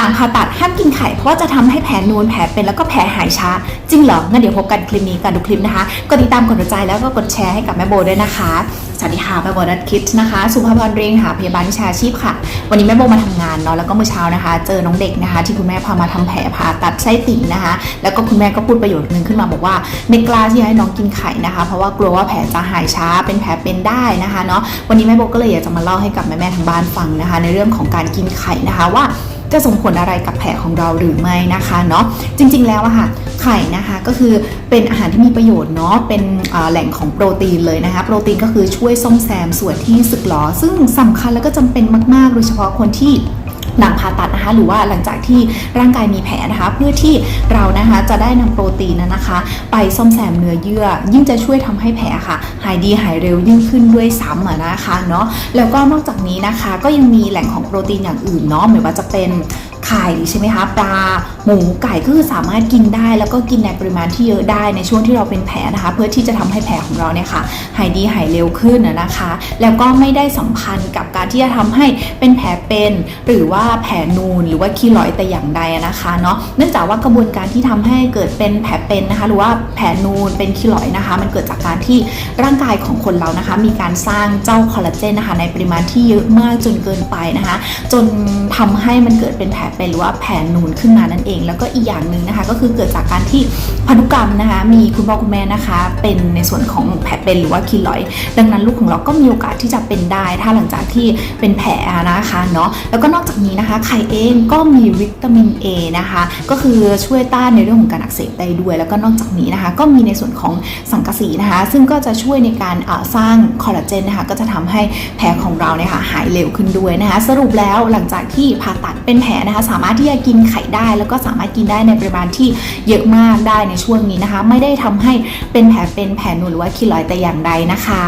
หลังผ่าตัดห้ามกินไข่เพราะว่าจะทำให้แผลนูนแผลเป็นแล้วก็แผลหายช้า จริงเหรองั้นเดี๋ยวพบกันคลิปนี้กันดูคลิปนะคะกดติดตามกดหัวใจแล้วก็กดแชร์ให้กับแม่โบด้วยนะคะ สวัสดีค่ะแม่โบนัทคิดนะคะ สุภาพรเรียงค่ะพยาบาลวิชาชีพค่ะ วันนี้แม่โบมาทำงานเนาะแล้วก็เมื่อเช้านะคะ เจอน้องเด็กนะคะ ที่คุณแม่พามาทำแผลผ่าตัดไส้ติ่งนะคะ แล้วก็คุณแม่ก็พูดประโยชน์หนึ่งขึ้นมาบอกว่าไม่กล้าที่จะให้น้องกินไข่นะคะ เพราะว่ากลัวว่าแผลจะหายช้าเป็นแผลเป็นได้นะคะเนาะวันนี้แม่โบก็เลยอยากจะมาเล่าให้กับแม่ๆทางบ้านฟังนะคะ ในเรื่องของการกินไข่นะคะว่า จะส่งผลอะไรกับแผลของเราหรือไม่นะคะเนาะจริงๆแล้วอะค่ะไข่นะคะก็คือเป็นอาหารที่มีประโยชน์เนาะเป็นแหล่งของโปรตีนเลยนะคะโปรตีนก็คือช่วยซ่อมแซมส่วนที่สึกหรอซึ่งสำคัญแล้วก็จำเป็นมากๆ โดยเฉพาะคนที่ หลังผ่าตัดนะคะหรือว่าหลังจากที่ร่างกายมีแผลนะคะเพื่อที่เรานะคะจะได้นำโปรตีนนั้นนะคะ ไปซ่อมแซมเนื้อเยื่อ ยิ่งจะช่วยทำให้แผลค่ะ หายดีหายเร็วยิ่งขึ้นด้วยซ้ำนะคะเนาะแล้วก็นอกจากนี้นะคะก็ยังมีแหล่งของโปรตีนอย่างอื่นเนาะไม่ว่าจะเป็น ไข่ใช่ไหมคะปลาหมูไก่ก็คือสามารถกินได้ แล้วก็กินในปริมาณที่เยอะได้ในช่วงที่เราเป็นแผลนะคะ เพื่อที่จะทำให้แผลของเราเนี่ยค่ะหายดีหายเร็วขึ้นนะคะ แล้วก็ไม่ได้สัมพันธ์กับการที่จะทำให้เป็นแผลเป็น หรือว่าแผลนูนหรือว่าคีลอยแต่อย่างใดนะคะเนาะเนื่องจากว่ากระบวนการที่ทำให้เกิดเป็นแผลเป็นนะคะ หรือว่าแผลนูนเป็นคีลอยนะคะ มันเกิดจากการที่ร่างกายของคนเรานะคะ มีการสร้างเจ้าคอลลาเจนนะคะในปริมาณที่เยอะมากจนเกินไปนะคะ จนทำให้มันเกิดเป็นแผลเป็นหรือว่าแผลนูนขึ้นมานั่นเอง แล้วก็อีกอย่างหนึ่งนะคะ ก็คือเกิดจากการที่พันธุกรรมนะคะ มีคุณพ่อคุณแม่นะคะ เป็นในส่วนของแผลเป็นหรือว่าคีลอย ดังนั้นลูกของเราก็มีโอกาสที่จะเป็นได้ ถ้าหลังจากที่เป็นแผลนะคะเนาะแล้วก็นอกจากนี้นะคะไข่เองก็มีวิตามิน A นะคะ ก็คือช่วยต้านในเรื่องของการอักเสบได้ด้วย แล้วก็นอกจากนี้นะคะ ก็มีในส่วนของสังกะสีนะคะ ซึ่งก็จะช่วยในการสร้างคอลลาเจนนะคะก็จะทำให้แผลของเราเนี่ยค่ะหายเร็วขึ้นด้วยนะคะ สรุปแล้วหลังจากที่ผ่าตัดเป็นแผลนะคะสามารถที่จะกินไข่ได้ แล้วก็สามารถกินได้ในปริมาณที่เยอะมากได้ในช่วงนี้นะคะ ไม่ได้ทำให้เป็นแผลเป็นแผลนูนหรือว่าคีลอยแต่อย่างใดนะคะ